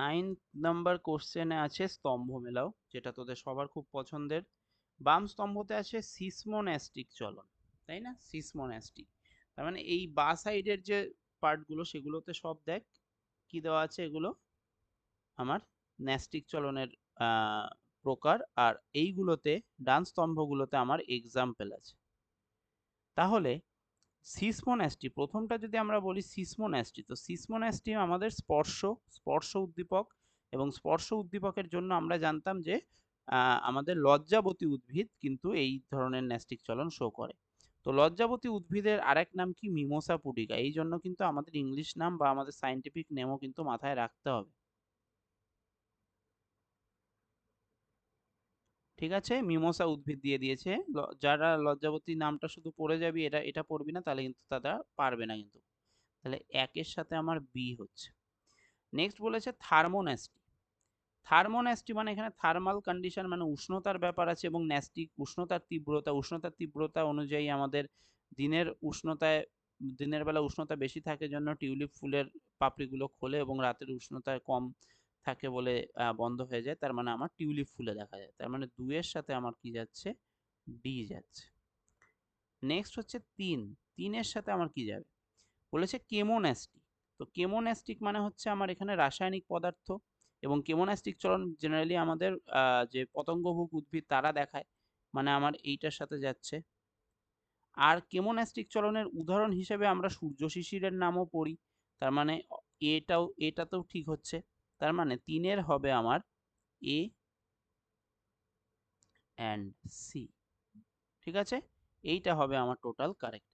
Nine number কোশ্চেনে আছে স্তম্ভ মেলাও, যেটা তোদের সবার খুব পছন্দের। বাম স্তম্ভতে আছে সিসমোন্যাস্টিক চলন, তাই না? সিসমোন্যাস্টিক। তার মানে এই বা সাইডের যে পার্টগুলো সেগুলোতে সব দেখ, কি দেওয়া আছে এগুলো? আমার ন্যাস্টিক চলনের প্রকার, আর এইগুলোতে, ডান স্তম্ভগুলোতে আমার এক্সাম্পল আছে। তাহলে সিসমোন্যাস্টি প্রথমটা যদি আমরা বলি সিসমোন্যাস্টি তো সিসমোন্যাস্টি আমাদের স্পর্শ স্পর্শ উদ্দীপক এবং স্পর্শ উদ্দীপকের জন্য আমরা জানতাম যে আমাদের লজ্জাবতী উদ্ভিদ কিন্তু এই ধরনের ন্যাস্টিক চলন শো করে। তো লজ্জাবতী উদ্ভিদের আরেক নাম কি? মিমোসা পুডিকা এই জন্য কিন্তু আমাদের ইংলিশ নাম বা আমাদের সাইন্টিফিক নেমও কিন্তু মাথায় রাখতে হবে। ঠিক আছে? মিমোসা উদ্ভিদ দিয়ে দিয়েছে। যারা লজ্জাবতী নামটা শুধু পড়ে যাবি এটা এটা পড়বি না, তাহলে কিন্তু তারা পারবে না কিন্তু। তাহলে একের সাথে আমার বি হচ্ছে। নেক্সট বলেছে থার্মোন্যাস্টি থার্মোন্যাস্টি মানে এখানে থার্মাল কন্ডিশন মানে উষ্ণতার ব্যাপার আছে এবং ন্যাস্টিক উষ্ণতার তীব্রতা। উষ্ণতার তীব্রতা অনুযায়ী আমাদের দিনের উষ্ণতায়, দিনের বেলা উষ্ণতা বেশি থাকে জন্য টিউলিপ ফুলের পাপড়িগুলো খোলে এবং রাতের উষ্ণতায় কম থাকে বলে বন্ধ হয়ে যায়। তার মানে আমার টিউলিপ ফুলে দেখা যায়। তার মানে দুইয়ের সাথে আমার কি যাচ্ছে? ডি যাচ্ছে। নেক্সট হচ্ছে তিন। তিনের সাথে আমার কি যাবে? বলেছে কেমোন্যাস্টিক। তো কেমোন্যাস্টিক মানে হচ্ছে আমার এখানে রাসায়নিক পদার্থ এবং কেমোন্যাস্টিক চলন জেনারেলি আমাদের যে পতঙ্গভুক উদ্ভিদ তারা দেখায়। মানে আমার এইটার সাথে যাচ্ছে। আর কেমোন্যাস্টিক চলনের উদাহরণ হিসেবে আমরা সূর্য শিশিরের নামও পড়ি। তার মানে এটাও, এটাতেও ঠিক হচ্ছে। তার মানে তিনের হবে আমার এ অ্যান্ড সি ঠিক আছে? এইটা হবে আমার টোটাল কারেক্ট